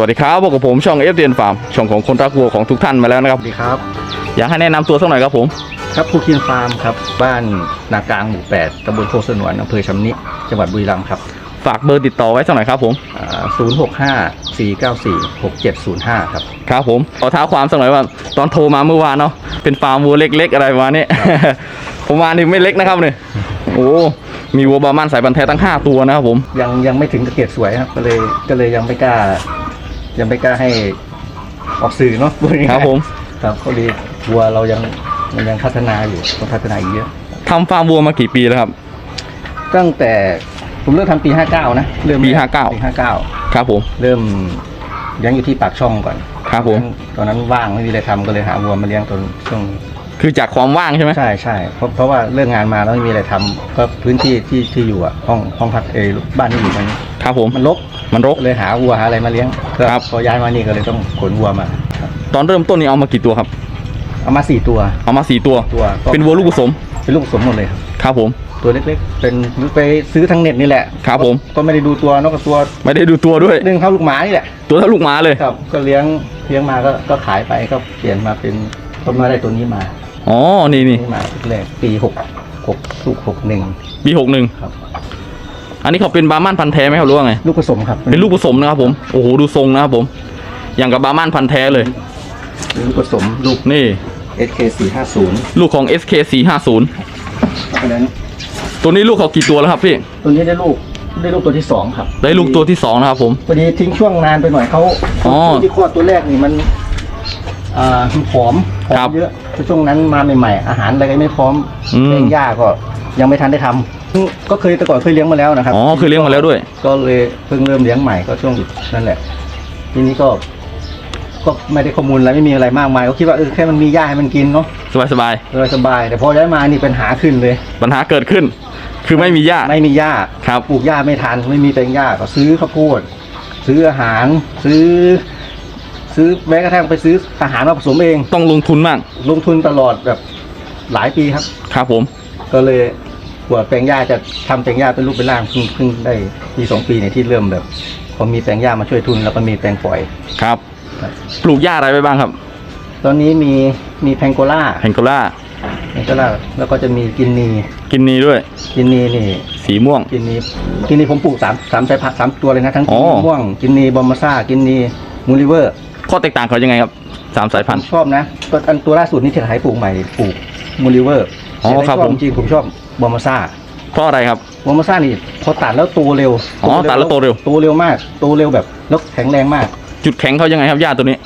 วัสดีครับพบกับผมช่องเอฟเดียนฟาร์มช่องของคนรักวัวของทุกท่านมาแล้วนะครับสวัสดีครับ อยากให้แนะนำตัวสักหน่อยครับผม ครับภูเคียนฟาร์มครับ บ้านนากลางหมู่ 8ตำบลโคกสนวนอำเภอชำนิจังหวัดบุรีรัมย์ครับ ฝากเบอร์ติดต่อไว้สักหน่อยครับผมศูนย์หกห้าสี่เก้าสี่หกเจ็ดศูนย์ห้าครับ ครับผมขอท้าความสักหน่อยว่าตอนโทรมาเมื่อวานเนาะ เป็นฟาร์มวัวเล็ก ๆ อะไรประมาณนี้ผมว่านี่ไม่เล็กนะครับเนี่ยโอ้มีวัวบาร์มันสายพันธุ์แท้ตั้ง 5 ตัวนะครับผม ยังยังไม่ถึงกับเกรดสวยครับ ก็เลยก็เลยยังไม่กล้า ยังไม่กล้าให้ออกสื่อเนาะพูดง่ายๆครับผมครับก็เลยวัวเรายังมันยังพัฒนาอยู่ต้องพัฒนาอีกเยอะทำฟาร์มวัวมากี่ปีแล้วครับ ตั้งแต่ผมเริ่มทำปี 59 นะเริ่มปีแรก59 ปี59 ครับผมเริ่มเลี้ยงอยู่ที่ปากช่องก่อนครับผมตอนนั้นว่างไม่มีอะไรทำก็เลยหาวัวมาเลี้ยงตอนช่วงคือจากความว่างใช่ไหมใช่ใช่เพราะเพราะว่าเลิกงานมาแล้วไม่มีอะไรทำก็พื้นที่ที่ที่อยู่อะห้องห้องพักเออบ้านที่อยู่มัน ครับผมมันรกมันรกก็เลยหาวัวหาอะไรมาเลี้ยงก็ครับ พอย้ายมานี่ก็เลยต้องขนวัวมาครับตอนเริ่มต้นนี่เอามากี่ตัวครับ เอามาสี่ตัวเอามาสี่ตัว ตัวก็เป็นวัวลูกผสมเป็นลูกผสมหมดเลยครับครับผม ตัวเล็กๆ เป็นไปซื้อทางเน็ตนี่แหละครับผม ก็ไม่ได้ดูตัวนอกจากตัวไม่ได้ดูตัวด้วยดึงเข้าลูกหมานี่แหละตัวเท่าลูกหมาเลยครับ ก็เลี้ยงเลี้ยงมาก็ก็ขายไปก็เปลี่ยนมาเป็นก็มาได้ตัวนี้มาอ๋อนี่นี่นี่มาแรกปีหกหกสุกหกหนึ่งปีหกหนึ่งครับ อันนี้เขาเป็นบาร์มันพันธุ์แท้ไหมครับหรือว่าไง ลูกผสมครับเป็นลูกผสมนะครับผม โอ้โห ดูทรงนะครับผม อย่างกับบาร์มันพันธุ์แท้เลย เป็นลูกผสมลูก นี่ SK 4 5 0ลูกของ SK 450เพราะฉะนั้นตัวนี้ลูกเขากี่ตัวแล้วครับพี่ ตัวนี้ได้ลูกได้ลูกตัวที่สองครับได้ลูกตัวที่สองนะครับผม พอดีทิ้งช่วงนานไปหน่อยเขาอ๋อตัวที่คลอดตัวแรกนี่มันอ่ามันผอมผอครัมบเยอะช่วงนั้นมาใหม่ๆ อาหารอะไรก็ไม่พร้อมอืมเลี้ยงหญ้าก็ยังไม่ทันได้ทำ ก็เคยแต่ก่อนเคยเลี้ยงมาแล้วนะครับอ๋อเคยเลี้ยงมาแล้วด้วย ก็เลยเพิ่งเริ่มเลี้ยงใหม่ก็ช่วงนั่นแหละ ทีนี้ก็ ก็ไม่ได้ข้อมูลอะไรไม่มีอะไรมากมายก็คิดว่าเออแค่มันมีหญ้าให้มันกินเนาะสบายสบายสบายๆแต่พอย้ายมานี่ปัญหาขึ้นเลยๆปัญหาเกิดขึ้น คือไม่มีหญ้าไม่มีหญ้าครับปลูกหญ้าไม่ทันไม่มีแปลงหญ้าก็ซื้อข้าวโพดซื้ออาหาร ซื้อ ซื้อแม้กระทั่งไปซื้ออาหารมาผสมเองต้องลงทุนมาก ลงทุนตลอดแบบหลายปีครับ ครับผม ก็เลย กว่าแปลงหญ้าจะทำแปลงหญ้าเป็นรูปเป็นร่างเพิ่งเพิ่งได้ปีสองปีเนี่ยที่เริ่มแบบพอมีแปลงหญ้ามาช่วยทุน แล้วก็มีแปลงปล่อยครับครับ ปลูกหญ้าอะไรไปบ้างครับ ตอนนี้มีมีแพงโกล่าแพงโกล่าแพงโกล่าแล้วก็จะมีกินนีกินนีด้วย กินนีนี่ สีม่วง กินนีกินนีผมปลูกสามสามสายพันธุ์สามตัวเลยนะทั้งอ๋กินอนีม่วง กินนีบอมมาซ่ากินนีมูลิเวอร์ข้อแตกต่างเขายังไงครับสามสายพันธุ์ชอบนะตัวอันตัวล่าสุดนี่ที่ขายปลูกใหม่ปลูกมูลิเวอร์อ๋อครับผมจริงๆผมชอบ บอมมาซ่าเพราะอะไรครับบอมมาซ่านี่พอตัดแล้วโตเร็วอ๋อตัดแล้วโตเร็ว โตเร็วมากโตเร็วแบบแล้วแข็งแรงมาก จุดแข็งเขายังไงครับหญ้าตัวนี้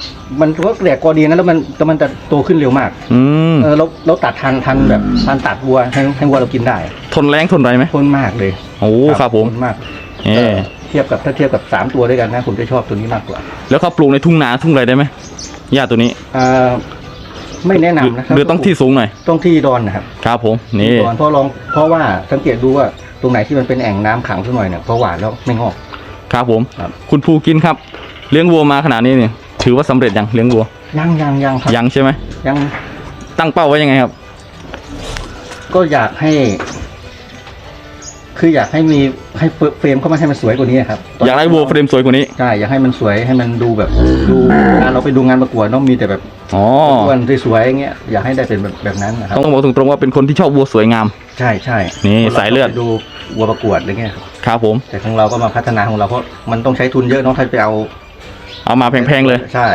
มันก็แหลกกอดีนะแล้วมันแต่มันจะโตขึ้นเร็วมากอืมเออเราเราตัดทันทันแบบทันตัดวัวให้ให้วัวเรากินได้ทนแรงทนไรไหมทนมากเลยโอ้ครับผม ทนมากเออเทียบกับถ้าเทียบกับสามตัวด้วยกันนะผมจะชอบตัวนี้มากกว่าแล้วเขาปลูกในทุ่งนาทุ่งไรได้ไหมหญ้าตัวนี้ อ่า ไม่แนะหรือนำนะครับหรือต้องที่สูงหน่อยต้องที่ดอนนะครับครับผมนี่ที่ดอนเพราะลองเพราะว่าสังเกตดูว่าตรงไหนที่มันเป็นแอ่งน้ำขังสักหน่อยเนี่ยพอหวานแล้วไม่งอกครับผมครับคุณภูกินครับ เลี้ยงวัวมาขนาดนี้เนี่ยถือว่าสำเร็จยังเลี้ยงวัวยังยังยังครับยังใช่ไหมยังตั้งเป้าไว้ยังไงครับ ก็อยากให้ คืออยากให้มี ให้เฟรมเข้ามาให้มันสวยกว่านี้ครับอยากได้วัวเฟรมสวยกว่านี้ใช่อยากให้มันสวยให้มันดูแบบดูงานเราไปดูงานประกวดต้องมีแต่แบบอ๋ออ้วนสวยๆอย่างเงี้ยอยากให้ได้เป็นแบบแบบนั้นนะครับต้องบอกตรงๆว่าเป็นคนที่ชอบวัวสวยงาม ใช่ใช่นี่สายเลือดไปดูวัวประกวดอะไรเงี้ยครับครับผมแต่ของเราก็มาพัฒนาของเราเพราะมันต้องใช้ทุนเยอะเน้องถ้าไปเอา เอามาแพงๆเลยใช่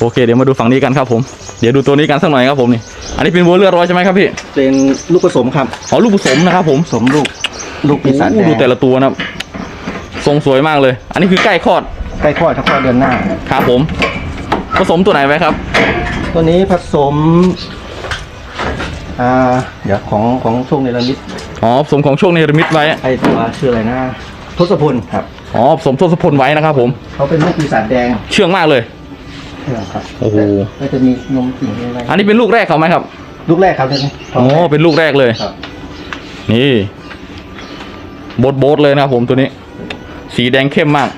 โอเคเดี๋ยวมาดูฝั่งนี้กันครับผมเดี๋ยวดูตัวนี้กันสักหน่อยครับผมนี่อันนี้เป็นวัวเลือดร้อยใช่ไหมครับพี่เป็นลูกผสมครับอ๋อลูกผสมนะครับผมผสมลูก ลูกปีศาจโอ้แดโหดูงแต่ละตัวนะครับทรงสวยมากเลย อันนี้คือใกล้คลอดใกล้คลอดถ้าคลอดเดือนหน้าครับผม ผสมตัวไหนไว้ครับ ตัวนี้ผสมอ่าเดี๋ยวของของช่วงเนรมิตอ๋อผสมของช่วงเนรมิตไว้ไอตัวชื่ออะไรนะทศพลครับอ๋อผสมทศพลไว้นะครับ ผมเขาเป็นลูกปีศาจแดงเชื่องมากเลยเชื่อครับโอ้โหก็จะมีนมสิ่งอะไรอันนี้เป็นลูกแรกเขาไหมครับ ลูกแรกครับเนี่ยอ๋อเป็นลูกแรกเลยครับนี่ โบดโบดเลยนะครับผมตัวนี้ สีแดงเข้มมาก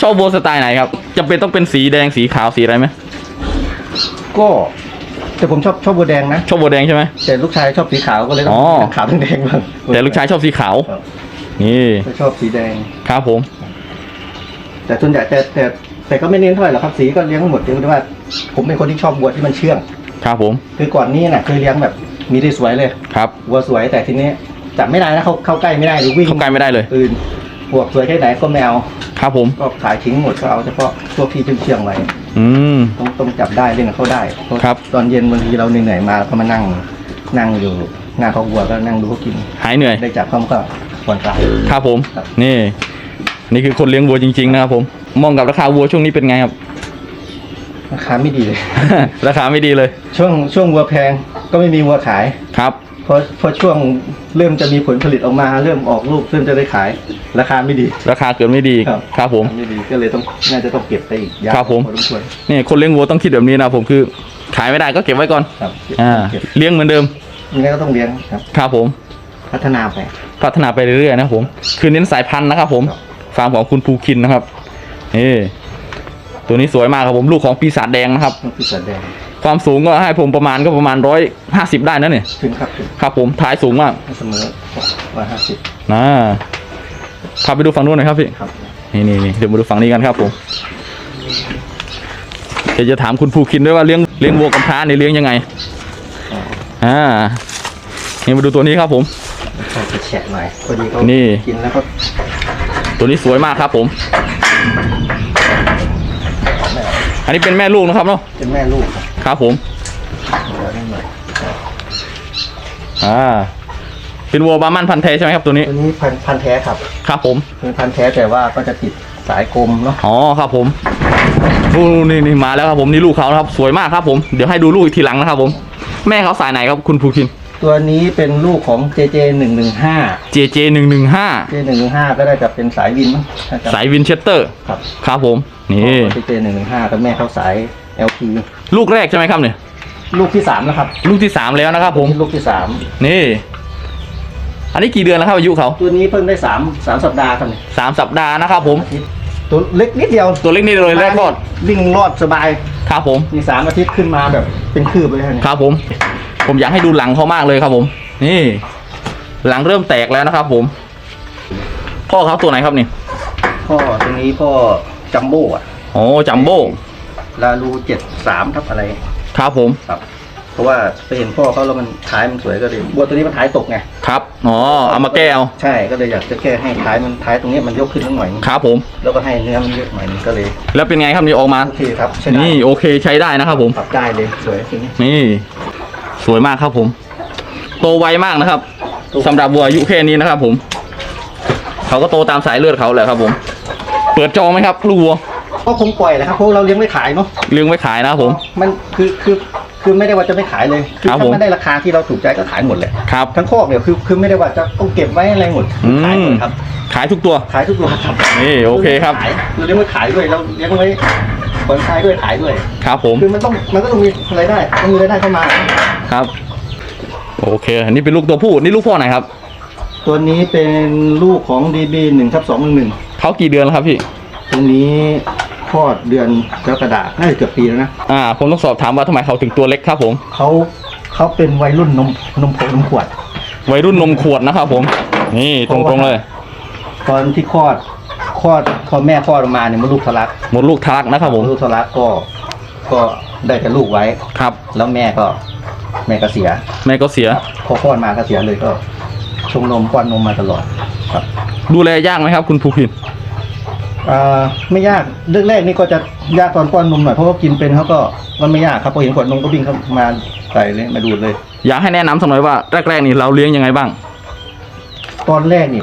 ชอบโบทสไตล์ไหนครับจำเป็นต้องเป็นสีแดงสีขาวสีอะไรไหมก็แต่ผมชอบชอบบัวแดงนะ ชอบโบทแดงใช่ไหม แต่ลูกชายชอบสีขาวก็เลยต้ออ๋งอ ขาวทั้งแดงบ้างแต่ลูกชายชอบสีขาว ครับนี่ก็ชอบสีแดง ครับผม แต่ส่วนใหญ่แต่แต่แต่ก็ไม่เน้นเท่าไหร่หรอกครับสีก็เลี้ยงหมดเพียงแต่ว่า ผมเป็นคนที่ชอบวัวที่มันเชื่อง ครับผมคือก่อนนี้น่ะเคยเลี้ยงแบบมีได้สวยเลยครับวัวสวยแต่ทีนี้ จับไม่ได้นะเขาเข้าใกล้ไม่ได้หรือวิ่งเข้าใกล้ไม่ได้เลยอื่นบวกสวยแค่ไหนก็ไม่เอาครับผมก็ขายทิ้งหมดก็เอาเฉพาะพวกที่เชื่องๆไว้อืมต้องต้องจับได้เล่นกับเขาได้เพาะครับ ตอนเย็นบางทีเราเหนื่อยๆมาก็มานั่งนั่งอยู่หน้าคอกวัวก็นั่งดูเขากิน หายเหนื่อยได้จับเขาก็ผ่อนคลายครับผมครับนี่ นี่คือคนเลี้ยงวัวจริงๆนะครับผมมองกับราคาวัวช่วงนี้เป็นไงครับราคาไม่ดีเลย ราคาไม่ดีเลย ช่วงช่วงวัวแพงก็ไม่มีวัวขายครับพ อพอช่วงเริ่มจะมีผลผลิตออกมา เริ่มออกลูกเริ่มจะได้ขาย ราคาไม่ดี ราคาเกิดไม่ดีครับครับผมไม่ดีก็เลยต้องน่าจะต้องเก็บไปอีกยาวครับผมพอสมควรนี่คนเลี้ยงวัวต้องคิดแบบนี้นะครับผมคือขายไม่ได้ก็เก็บไว้ก่อนครับเก็บอ่าเก็บเลี้ยงเหมือนเดิมยังไงก็ต้องเลี้ยงครับครับผม พัฒนาไป พัฒนาไปเรื่อยๆนะครับผม คือเน้นสายพันธุ์นะครับ ผมครับฟาร์มของคุณภูคินนะครับนี่ตัวนี้สวยมากครับผมลูกของปีศาจแดงนะครับต้องพิจารณา ความสูงก็ให้ผมประมาณก็ประมาณร้อยห้าสิบได้นะเนี่ยถึงครับถึงครับผมท้ายสูงมากเสมอร้อยห้าสิบนะพาไปดูฝั่งนู้นหน่อยครับพี่ครับนี่นี่นี่เดี๋ยวมาดูฝั่งนี้กันครับผมเดี๋ยวจะถามคุณภูคินด้วยว่าเลี้ยงเลี้ยงวัวกับพร้าเนี่ยเลี้ยงยังไงอ่านี่มาดูตัวนี้ครับผมขอแฉะหน่อยพอดีเขานี่กินแล้วก็ตัวนี้สวยมากครับผม อันนี้เป็นแม่ลูกนะครับเนาะเป็นแม่ลูก ครับครับผมเดี๋ยวนิดหน่อยอ่า เป็นวัวบาร์มันพันธุ์แท้ใช่ไหมครับตัวนี้ ตัวนี้พันพันธุ์แท้ครับ ครับผม เป็นพันธุ์แท้แต่ว่าก็จะติดสายกลมเนาะ อ๋อ ครับผมโอ้นี่นี่มาแล้วครับผมนี่ลูกเขานะครับ สวยมากครับผม เดี๋ยวให้ดูลูกอีกทีหลังนะครับผม แม่เขาสายไหนครับคุณภูคิน ตัวนี้เป็นลูกของ JJ หนึ่งหนึ่งห้า JJ หนึ่งหนึ่งห้า JJ หนึ่งหนึ่งห้าก็ได้จะเป็นสายวินมั้งถ้จำสายวินเชสเตอร์ ครับ ครับผม นี่ JJ หนึ่งหนึ่งห้ากับแม่เขาสาย LP ลูกแรกใช่ไหมครับเนี่ย ลูกที่สามแล้วครับ ลูกที่สามแล้วนะครับ ผมลูกที่สามนี่ อันนี้กี่เดือนแล้วครับอายุเขาตัวนี้เพิ่งได้สามสามสัปดาห์ครับเนี่ยสามสัปดาห์นะครับผมอาทิตย์ตัวเล็กนิดเดียวตัวเล็กนี่เลยแรกรอดวิ่งรอดสบายครับผมมีสามอาทิตย์ขึ้นมาแบบเป็นคืบเลยครับเนี่ยครับผม ผมอยากให้ดูหลังเขามากเลยครับผม นี่ หลังเริ่มแตกแล้วนะครับ ผม พ่อเขาตัวไหนครับนี่พ่อตัวนี้พ่อจัมโบ้อะโอ้จัมโบ้ ลาลูเจ็ดสามทับอะไรครับผมครับ เพราะว่าไปเห็นพ่อเขาแล้วมันท้ายมันสวยก็เลยบัวตัวนี้มันท้ายตกไงครับอ๋อเอามาแก้เอาใช่ก็เลยอยากจะแค่ให้ท้ายมันท้ายตรงนี้มันยกขึ้นทั้งหน่อยนึงครับผม แล้วก็ให้เนื้อมันเยอะหน่อยนึงก็เลย แล้วเป็นไงครับนี่ออกมาโอเคครับใช่ได้นี่โอเคใช้ได้นะครับผม ปรับได้เลยสวยทีนี้ นี่ สวยมากครับผม โตไวมากนะครับสำหรับวัวอายุแค่นี้นะครับผม เขาก็โตตามสายเลือดเขาแหละครับผม เปิดจองไหมครับลูกวัว ก็คงปล่อยแหละครับเพราะเราเลี้ยงไม่ขายเนาะเลี้ยงไว้ขายนะครับผม มันคือคือคือไม่ได้ว่าจะไม่ขายเลยคือครับถ้าผมมันได้ราคาที่เราถูกใจก็ขายหมดเลย ครับ ทั้งคอกเนี่ยคือคือไม่ได้ว่าจะต้องเก็บไว้อะไรหมดอืม ขายหมดครับขายทุกตัว ขายทุกตัวครับนี่โอเคครับ ขายคือเลี้ยงไว้ขายด้วยเราเลี้ยงไว้ผลขายด้วยขายด้วย ครับผม คือมันต้องมันก็ต้องมีรายได้ต้องมีรายได้เข้ามา ครับ โอเค อันนี้เป็นลูกตัวผู้ นี่ลูกพ่อไหนครับ ตัวนี้เป็นลูกของ DB หนึ่งทับสองหนึ่งหนึ่งเขากี่เดือนแล้วครับพี่ ตัวนี้ คลอดเดือนกรกฎาคมน่าจะเกือบปีแล้วนะ อ่า ผมต้องสอบถามว่าทำไมเขาถึงตัวเล็กครับผม เขาเขาเป็นวัยรุ่นนมนมผงนมขวด วัยรุ่นนมขวดนะครับผม นี่ตรงๆเลย ตอนที่คลอดคลอดพอแม่คลอดออกมาเนี่ยมดลูกทะลักหมดลูกทะลักนะครับผม มดลูกทะลักก็ก็ได้แต่ลูกไว้ ครับ แล้วแม่ก็แม่ก็เสีย แม่ก็เสีย พอคลอดมาก็เสียเลยก็ชงนมป้อนนมมาตลอดครับ ดูแลยากไหมครับ คุณภูพิน อ่าไม่ยากเรื่องแรกนี่ก็จะยากตอนป้อนนมหน่อยเพราะว่ากินเป็นเขาก็มันไม่ยากครับพอเห็นขวดนมก็วิ่งเข้ามาใส่เลยมาดูดเลย อยากให้แนะนำสักหน่อยว่าแรกๆนี่เราเลี้ยงยังไงบ้าง ตอนแรกนี่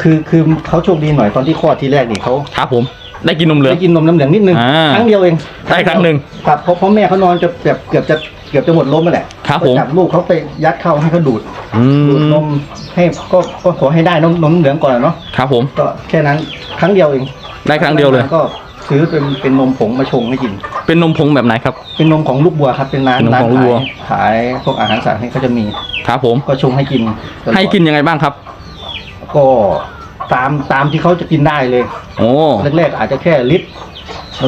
คือคือเขาโชคดีหน่อยตอนที่คลอดทีแรกนี่เขาครับผมได้กินนมเหลืองได้กินนมน้ำเหลืองนิดนึงอ่าครั้งเดียวเองได้ครั้งหนึ่ง ครับเพราะเพราะแม่เขานอนจะแบบเกือบจะ เกือบจะหมดลมนั่นแหละครับผม ก็จับลูกเขาไปยัดเข้าให้เขาดูดอืดูดนมมให้ก็ก็ขอให้ได้นมนมเหลืองก่อนอะเนาะครับผม ก็แค่นั้นครั้งเดียวเองได้ครั้งเดียวเลยแก็ซื้อเป็นเป็นนมผงมาชงให้กิน เป็นนมผงแบบไหนครับ เป็นนมของลูกบัวครับเป็นร้านเป็นนมร้านของลูกขาบัวยขายพวกอาหารสัตว์ให้เขาจะมีครับผม ก็ชงให้กินตลอดให้กินยังไงบ้างครับ ก็ตามตามที่เขาจะกินได้เลย โอ้ แรกๆอาจจะแค่ลิตร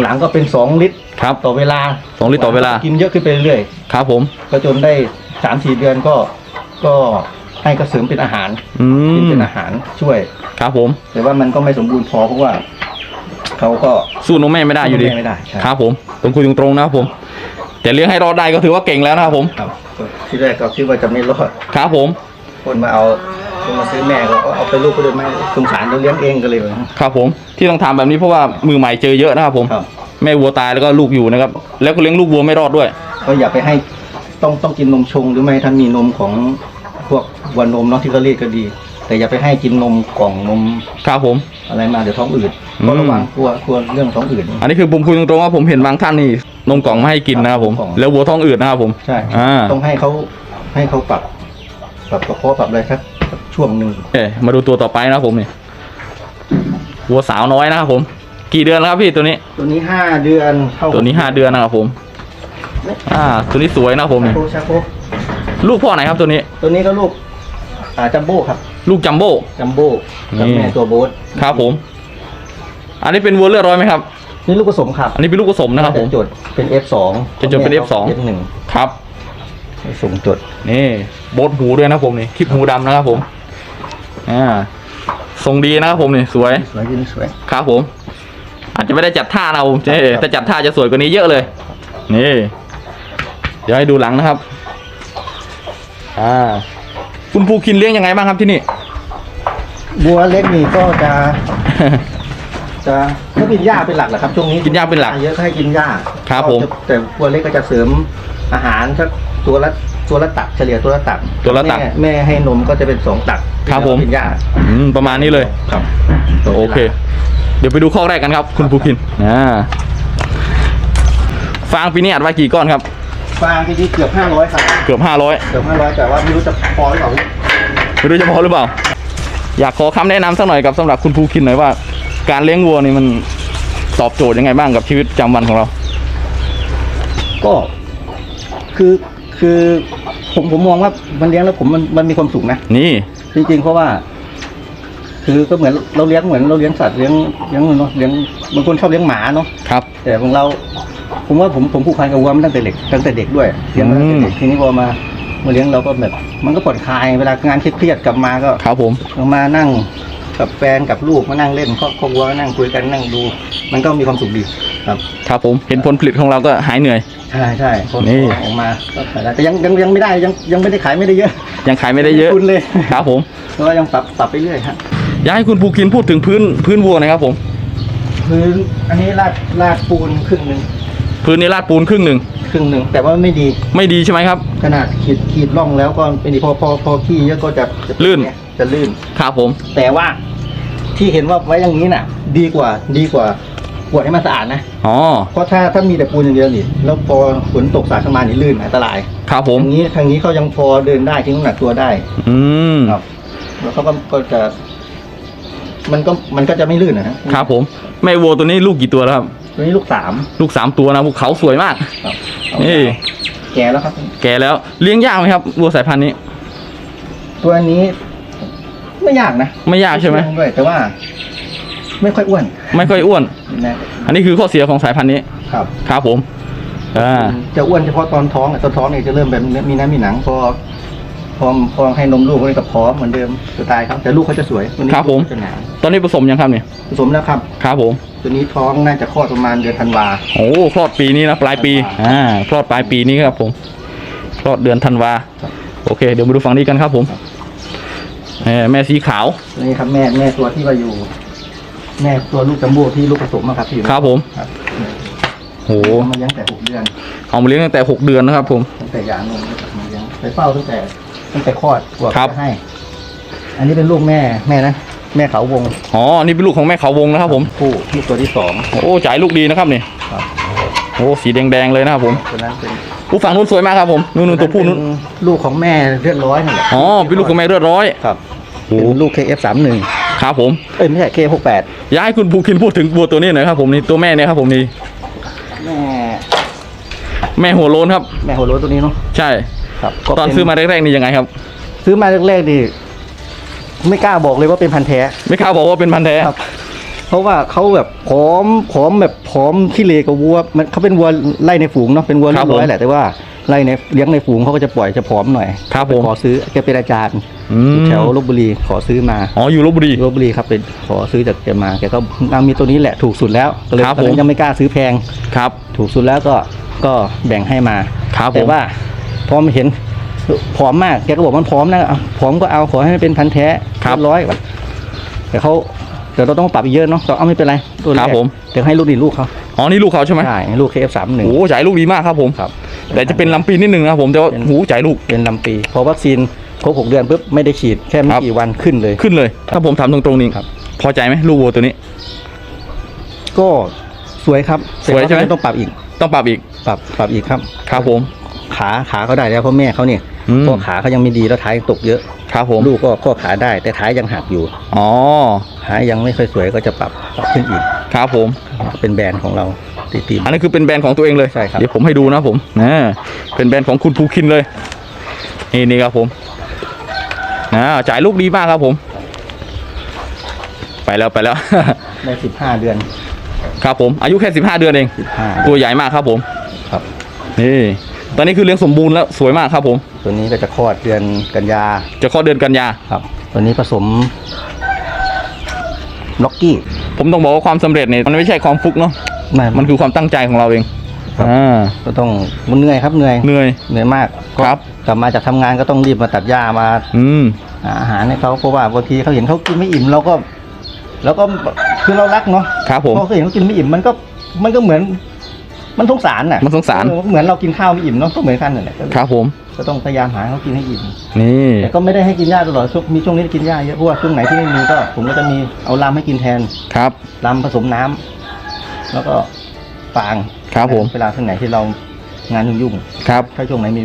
หลังๆก็เป็นสองลิตรครับ ต่อเวลาสองลิตรต่อเวลา กินเยอะขึ้นไปเรื่อยครับผมๆก็จนได้สามสี่เดือนก็ก็ให้กระเสริมเป็นอาหารอืกินมเป็นอาหารช่วย ครับผม แต่ว่ามันก็ไม่สมบูรณ์พอเพราะว่าเขาก็ สู้นมแม่ไม่ได้อยู่ดีสู้นมแม่ไม่ได้ใช่ ครับผมต้องคุยตรงๆนะครับผม แต่เลี้ยงให้รอดได้ก็ถือว่าเก่งแล้วนะครับผม ครับก็ที่แรกก็คิดว่าจะไม่รอดครับผม คนมาเอา คนมาซื้อแม่ก็เอาไปลูกก็เลยไม่สงสารเราเลี้ยงเองก็เลยครับผมที่ต้องทำแบบนี้เพราะว่ามือใหม่เจอเยอะนะครับผมครับแม่วัวตายแล้วก็ลูกอยู่นะครับ แล้วก็เลี้ยงลูกวัวไม่รอดด้วย ก็อย่าไปให้ต้องต้องกินนมชงหรือไม่ถ้ามีนมของพวกวัวนมเนาะที่เขาเรียกก็ดี แต่อย่าไปให้กินนมกล่องนมครับผมอะไรมาเดี๋ยวท้องอืดอืมก็ระวังกลัวกลัวเรื่องท้องอืดอันนี้คือผมคุยตรงๆว่าผมเห็นบางท่านนี่นมกล่องไม่ให้กินนะครับผมกล่องแล้ววัวท้องอืดนะครับผมใช่อ่าต้องให้เขาให้เขาปรับปรับกระเพาะปรับอะไรสัก ช่วงหนึ่งเอ้ยมาดูตัวต่อไปนะครับผมนี่วัวสาวน้อยนะครับผม กี่เดือนแล้วครับพี่ตัวนี้ ตัวนี้ห้าเดือนเข้าตัวนี้ห้าเดือนนะครับผม อ่า ตัวนี้สวยนะครับผมนี่โคชาโคลูกพ่อไหนครับตัวนี้ ตัวนี้ก็ลูกอ่าจัมโบ้ครับ ลูกจัมโบ้จัมโบ้กับนี่แม่ตัวโบ๊ทครับผม อันนี้เป็นวัวเลือดร้อยไหมครับ นี่ลูกผสมครับ อันนี้เป็นลูกผสมนะครับผมจดเป็น F2 จะจดเป็น F2 F1 ครับ ส่งจดนี่โบดหูด้วยนะครับผมนี่คลิปหูดำนะครับผมอ่าทรงดีนะครับผมนี่สวยสวยยืนสวยครับผม อาจจะไม่ได้จัดท่านะผมเจ๊แต่จัดท่าจะสวยกว่านี้เยอะเลย นี่ เดี๋ยวให้ดูหลังนะครับ อ่า คุณภูคินเลี้ยงยังไงบ้างครับที่นี่บัวเล็กนี่ก็จะจะก็กินหญ้าเป็นหลักแหละครับช่วงนี้กินหญ้าเป็นหลักเยอะก็ให้กินหญ้าครับผมก็จะแต่บัวเล็กก็จะเสริมอาหารสัก ตัวละตัวละตักเฉลี่ยตัวละตักตัวละตักแม่แม่ให้นมก็จะเป็นสองตักครับผมกินหญ้าอืมประมาณนี้เลย ครับโอเค เดี๋ยวไปดูข้อแรกกันครับ คุณภูคินอ่าฟางปีนี้อัดไว้กี่ก้อนครับ ฟางที่นี่เกือบห้าร้อยครับเกือบห้าร้อยเกือบห้าร้อยแต่ว่าไม่รู้จะพอหรือเปล่าไม่รู้จะพอหรือเปล่า อยากขอคำแนะนำสักหน่อยกับสำหรับคุณภูคินหน่อยว่า การเลี้ยงวัวนี่มันตอบโจทย์ยังไงบ้างกับชีวิตประจำวันของเรา ก็คือ คือผมผมมองว่ามันเลี้ยงแล้วผมมันมันมีความสุขนะ นี่ จริง ๆ เพราะว่า คือก็เหมือนเราเลี้ยงเหมือนเราเลี้ยงสัตว์เลี้ยงเลี้ยงเนาะเลี้ยงบางคนชอบเลี้ยงหมาเนาะครับ แต่ของเรา ผมว่าผมผมผูกพันกับวัวมาตั้งแต่เด็กตั้งแต่เด็กด้วยเลี้ยงมาตั้งแต่เด็กทีนี้พอมามาเลี้ยงเราก็แบบ มันก็ผ่อนคลายเวลางานเครียดๆกลับมาก็ครับผมมานั่งกับแฟนกับลูกมานั่งเล่นครอบครัวนั่งคุยกันนั่งดู มันก็มีความสุขดี ครับ ครับผมเห็นผลผลิตของเราก็หายเหนื่อย ใช่ใช่พอนี่ ออกมาก็ขายได้แต่ยังยังยังไม่ได้ยังยังไม่ได้ขายไม่ได้เยอะยังขายไม่ได้เยอะทุนเลยครับผม เพราะว่ายังปรับปรับไปเรื่อยฮะอยากให้คุณภูคินพูดถึงพื้นพื้นวัวหนะครับผม พื้นอันนี้ลาดลาดปูนครึ่งหนึ่งพื้นนี้ลาดปูนครึ่งหนึ่งครึ่งหนึ่งแต่ว่าไม่ดีไม่ดีใช่ไหมครับ ขนาดขีดขีดร่องแล้วก็ไม่ดีพอพอพอขี้เยอะก็จะจะลื่น จะลื่น ครับผม แต่ว่าที่เห็นว่าไว้อย่างนี้น่ะ ดีกว่าดีกว่า ปวดให้มันสะอาดนะ อ๋อ เพราะถ้าถ้ามีแต่ปูนอย่างเดียวนี่ แล้วพอฝนตกสาดเข้ามานี่ลื่นอันตรายครับผมทางนี้ทางนี้เขายังพอเดินได้ทิ้งน้ำหนักตัวได้ อืม ครับ แล้วเขาก็ก็จะ มันก็มันก็จะไม่ลื่นนะฮะครับผม แม่วัวตัวนี้ลูกกี่ตัวแล้วครับ ตัวนี้ลูกสามลูกสามตัวนะภูเขาสวยมาก ครับนี่ แก่แล้วครับ แก่แล้วเลี้ยงยากไหมครับวัวสายพันธุ์นี้ ตัวนี้ ไม่ยากนะไม่ยากใช่ไหม เชื่องด้วยแต่ว่า ไม่ค่อยอ้วนไม่ค่อยอ้วน นะอันนี้คือข้อเสียของสายพันธุ์นี้ครับ ครับผมอ่าจะอ้วนเฉพาะตอนท้องอะตอนท้องเนี่ยจะเริ่มแบบมีน้ำมีหนังพอพอพอให้นมลูกก็เลยกับพร้อมเหมือนเดิมสไตล์ครับแต่ลูกเขาจะสวยตัวนี้ครับผมจะหนาตอนนี้ผสมยังครับเนี่ยผสมแล้วครับ ครับผม ตัวนี้ท้องน่าจะคลอดประมาณเดือนธันวา โอ้คลอดปีนี้นะปลายปีอ่าคลอดปลายปีนี้ครับผมคลอดเดือนธันวาครับโอเค เดี๋ยวมาดูฝั่งนี้กันครับผมแม่แม่สีขาวตัวนี้ครับแม่แม่ตัวที่ว่าอยู่ แม่ตัวลูกจัมโบ้ที่ลูกผสมอะครับที่อยู่ครับผม ครับโห เอามาเลี้ยงแต่หกเดือนเอามาเลี้ยงตั้งแต่หกเดือนนะครับผม ตั้งแต่หยานมมาเลี้ยงไปเฝ้าตั้งแต่ตั้งแต่คลอดกว่าครับ จะให้ อันนี้เป็นลูกแม่แม่นะแม่เขาวงอ๋อ นี่เป็นลูกของแม่เขาวงนะครับผม คู่ลูกตัวที่สองโอ้จ่ายลูกดีนะครับนี่ครับโอ้สีแดงๆเลยนะครับผมตัวนั้นเป็นผู้ฝั่งนู้นสวยมากครับผมนู่นๆตัวผู้นู้นเป็ลูกของแม่เลือดร้อยนั่นแหละอ๋อเป็นลูกของแม่เลือดร้อย ครับโอ้ เป็นลูก KF31 ครับผม เอ้ยไม่ใช่ K68 อยากให้คุณภูคินพูดถึงวัวตัวนี้หน่อยครับผมนี่ตัวแม่เนี่ยครับผมนี่แม่แม่หัวโล้นครับ แม่หัวโล้นตัวนี้เนาะใช่ครับตอนซื้อมาแรกๆนี่ยังไงครับ ซื้อมาแรกๆนี่ไม่กล้าบอกเลยว่าเป็นพันธุ์แท้ไม่ข้าวบอกว่าเป็นพันธุ์แท้ครับ เพราะว่าเขาแบบผอมผอมแบบผอมขี้เลกับวัว มันเขาเป็นวัวไล่ในฝูงเนาะเป็นวัวเรียบร้อยแหละแต่ว่า ไล่ในเลี้ยงในฝูงเขาก็จะปล่อยจะผอมหน่อยครับผมขอซื้อแกเป็นอาจารย์อือยู่มแถวลบบุรีขอซื้อมาอ๋ออยู่ลบบุรี ลบบุรีครับเป็นขอซื้อจากแกมาแกก็เอามีตัวนี้แหละถูกสุดแล้วก็เลยครับตอนนั้ผมนยังไม่กล้าซื้อแพง ครับ ถูกสุดแล้วก็ก็แบ่งให้มาครับผม แต่ว่าพอมาเห็นผอมมากแกก็บอกมันผอมนะเอาผอมก็เอาขอให้มันเป็นพันธุ์แท้ครับเรียร้อยก่อนแต่เขาแต่เราต้องปรับอีกเยอะเนาะก็เอาไม่เป็นไรตัวแรครักบผม เดี๋ยวให้ลูกนี่ลูกเขาอ๋อนี่ลูกเขาใช่ไหมใช่ลูกเคฟสามหนึ่งโอ้จ่ายลูกดีมากครับผม ครับ แต่จะเป็นลำปีนิดนึงนะครับผมแต่ว่าเป็น หูจ่ายลูก เป็นลำปีพอวัคซีนครบหกเดือนปุ๊บไม่ได้ฉีดแค่ไม่ครับ กี่วันขึ้นเลย ขึ้นเลย ถ้าผมถามตรงๆนี่ครับ พอใจไหมลูกวัวตัวนี้ ก็สวยครับสวยใช่ไหม แต่าก็ต้องปรับอีกต้องปรับอีกปรับปรับอีกครับ ครับผม ขาขาเขาได้แล้วเพราะแม่เขาเนี่ยอืม ข้อขาเขายังไม่ดีแล้วท้ายตกเยอะครับผมลูกก็ข้อขาได้แต่ท้ายยังหักอยู่อ๋อท้ายยังไม่ค่อยสวยก็จะปรับปรับขึ้นอีกครับผม เป็นแบรนด์ของเรา ตีตีมอันนี้คือเป็นแบรนด์ของตัวเองเลยใช่ครับเดี๋ยวผมให้ดูนะผมนะเป็นแบรนด์ของคุณภูคินเลยนี่นี่ครับผมนะจ่ายลูกดีมากครับผม ไปแล้วไปแล้วได้สิบห้าเดือน ครับผม อายุแค่สิบห้าเดือนเองสิบห้าตัวใหญ่มากครับผมครับนี่ตอนนี้คือเลี้ยงสมบูรณ์แล้วสวยมากครับผม ตัวนี้ก็จะคลอดเดือนกันยา จะเข้อเดือนกันยาครับ ตัวนี้ผสมล็อกกี้ ผมต้องบอกว่าความสำเร็จเนี่ยมันไม่ใช่ความฟุกเนาะ ไม่มันคือความตั้งใจของเราเองครับ อ่าก็ต้องมันเหนื่อยครับเหนื่อยเหนื่อย เหนื่อยมากก็ครับกลับมาจากทำงานก็ต้องรีบมาตัดหญ้ามาอืม หาอาหารให้เขาเพราะว่าบางทีเขาเห็นเขากินไม่อิ่มเราก็เราก็คือเรารักเนาะครับผม พอเขาเห็นเขากินไม่อิ่มมันก็มันก็เหมือน มันสงสารน่ะมันสงสาร เออเหมือนเรากินข้าวไม่อิ่มเนาะก็เหมือนกันนั่นแหละครับผม ก็ต้องพยายามหาให้เขากินให้อิ่ม นี่ แต่ก็ไม่ได้ให้กินหญ้าตลอดช่วงมีช่วงนี้กินหญ้าเยอะเพราะว่าช่วงไหนที่ไม่มีก็ผมก็จะมีเอาลำให้กินแทนครับ ลำผสมน้ำ แล้วก็ฟางครับผม เวลาช่วงไหนที่เรางานยุ่งครับ ๆถ้าช่วงไหนมี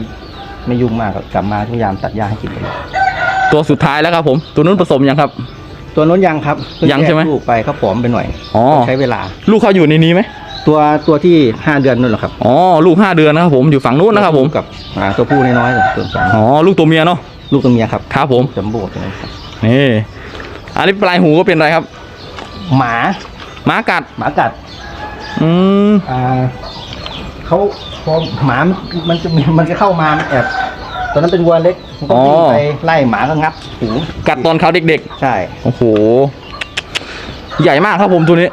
ไม่ยุ่งมากก็กลับมาพยายามตัดหญ้าให้กินเลยตัวสุดท้ายแล้วครับผม ตัวนู้นผสมยังครับ ตัวนู้นยังครับเพิ่ยังใช่ไหม แกลูกไปเขาผอมไปหน่อยอ๋อ ต้องใช้เวลา ลูกเขาอยู่ในนี้ไหมตัวตัวที่ห้าเดือนนู่นแหละครับอ๋อ ลูกห้าเดือนนะครับผม อยู่ฝั่งนู้นนะครับผม กับอ่าตัวผู้น้อยๆตัวสองอ๋อ ลูกตัวเมียเนาะ ลูกตัวเมียครับครับผม จำโบ้ตัวนี้ครับนี่ อันนี้ปลายหูก็เป็นอะไรครับ หมาหมากัด หมากัด อืมอ่าเขาพอหมามันมันจะมีมันจะเข้ามามันแอบตอนนั้นเป็นวัวเล็กมันก็วิ่งไปไล่หมาก็งับหูกัดตอนเขาเด็กใช่ๆโอ้โห ใหญ่มากครับผมตัวนี้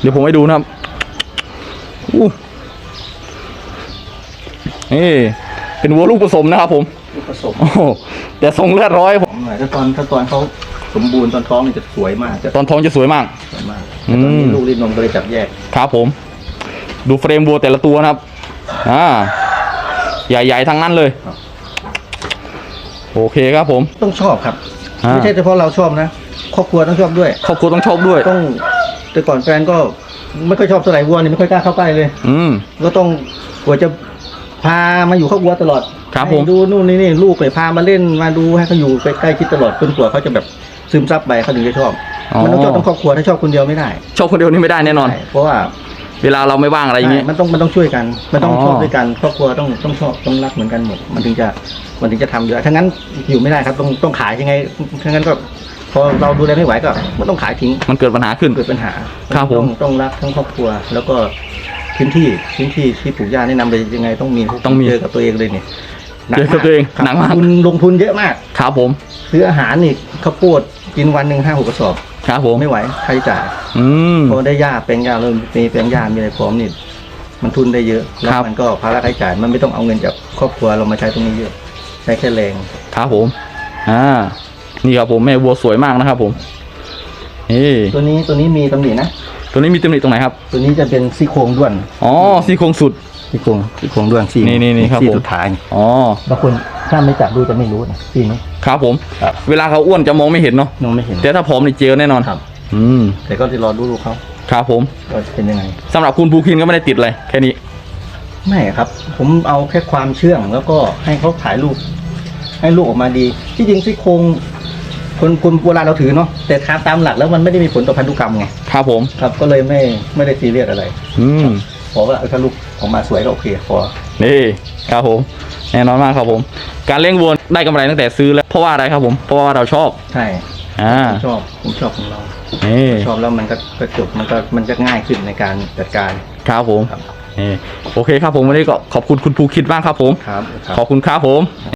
เดี๋ยวผมให้ดูนะครับอู้นี่เป็นวัวลูกผสมนะครับผมลูกผสมโอ้โหแต่ทรงเลือดร้อยผมหน่อยถ้าตอนถ้าตอนเขา สมบูรณ์ตอนท้องนี่จะสวยมากจะตอนท้องจะสวยมาก สวยมากอืแต่มตอนนี้ลูกรีดนมก็เลยจับแยกครับผม ดูเฟรมวัวแต่ละตัวนะครับ อ่า ใหญ่ๆทั้งนั้นเลยครับโอเคครับผม ต้องชอบครับ อ่า ไม่ใช่เฉพาะเราชอบนะครอบครัวต้องชอบด้วย ครอบครัวต้องชอบด้วย ต้องแต่ก่อนแฟนก็ไม่ค่อยชอบเท่าไหร่วัวนี่ไม่ค่อยกล้าเข้าใกล้เลย อืม ก็ต้องกว่าจะพามาอยู่ครอบครัวตลอดครับให้ผมดูนู่นนี่นี่ลูกเลยพามาเล่นมาดูให้เขาอยู่ใกล้ๆชิดตลอดจนกว่าเขาจะแบบ ซึมซับไปเขาถึงจะชอบ อ๋อ มันต้องชอบทั้งครอบครัวถ้าชอบคนเดียวไม่ได้ชอบคนเดียวนี่ไม่ได้แน่นอน ใช่เพราะว่าเวลาเราไม่ว่างอะไรอย่างงี้ ใช่มันต้องมันต้องช่วยกัน มันต้องอ๋อ ชอบด้วยกันครอบครัวต้องต้องชอบต้องรักเหมือนกันหมด มันถึงจะมันถึงจะทำได้ถ้างั้นอยู่ไม่ได้ครับต้องต้องขายยังไงถ้างั้นก็พอเราดูแลไม่ไหวก็มันต้องขายทิ้ง มันเกิดปัญหาขึ้น เกิดปัญหาครับผม ต้องต้องรักทั้งครอบครัว แล้วก็พื้นที่พื้นที่ที่ปลูกหญ้าแนะนำไปยังไงต้องมีต้องมีเจอกับตัวเองเลยเนี่ยเจอกับตัวเองครับหนักมากทุนลงทุนเยอะมาก ครับผม ซื้ออาหารนี่ข้าวโพด กินวันหนึ่งห้าหกกระสอบครับผมไม่ไหวค่าใช้จ่าย อืมพอได้หญ้าแปลงหญ้าเริ่มมีแปลงหญ้ามีอะไรพร้อมนี่มันทุนได้เยอะ แล้วครับ มันก็ภาระค่าใช้จ่ายมันไม่ต้องเอาเงินจากครอบครัวเรามาใช้ตรงนี้เยอะ ใช้แค่แรง ครับผม อ่า นี่ครับผมแม่วัวสวยมากนะครับผมนี่ตัวนี้ตัวนี้มีตำหนินะ ตัวนี้มีตำหนิตรงไหนครับ ตัวนี้จะเป็นซี่โครงด้วนอ๋อซี่โครงสุด ซี่โครงซี่โครงด้วนซี่นี่นี่นี่ครับซี่ผม สุดท้ายอ๋อ บางคน ถ้าไม่จับดูจะไม่รู้นะซี่นี้ ครับผม ครับ เวลาเขาอ้วนจะมองไม่เห็นเนาะน้องไม่เห็น แต่ถ้าผอมนี่เจอแน่นอนครับ อืมแต่ก็จะรอดูลูกเขาครับผมว่าจะเป็นยังไง สำหรับคุณภูคินก็ไม่ได้ติดเลยแค่นี้ ไม่ครับ ผมเอาแค่ความเชื่องแล้วก็ให้เขาถ่ายรูป ให้ลูกออกมาดี ที่จริงซี่โครงคนคนโบราณเราถือเนาะแต่ทางตามหลักแล้วมันไม่ได้มีผลต่อพันธุกรรมไงครับผม ครับ ก็เลยไม่ไม่ได้ซีเรียสอะไรอืมพอว่าเออถ้าลูกออกมาสวยก็โอเคพอนี่ครับผม แน่นอนมากครับผม การเลี้ยงวัวได้กำไรตั้งแต่ซื้อแล้วเพราะว่าอะไรครับผม เพราะว่าเราชอบ ใช่อ่าผมชอบผมชอบของเรา นี่ชอบแล้วมันก็ก็จบมันก็มันจะง่ายขึ้นในการจัดการ ครับผมครับ นี่โอเคครับผมวันนี้ก็ขอบคุณคุณภูคิดมากครับผม ครับ ขอบคุณครับผม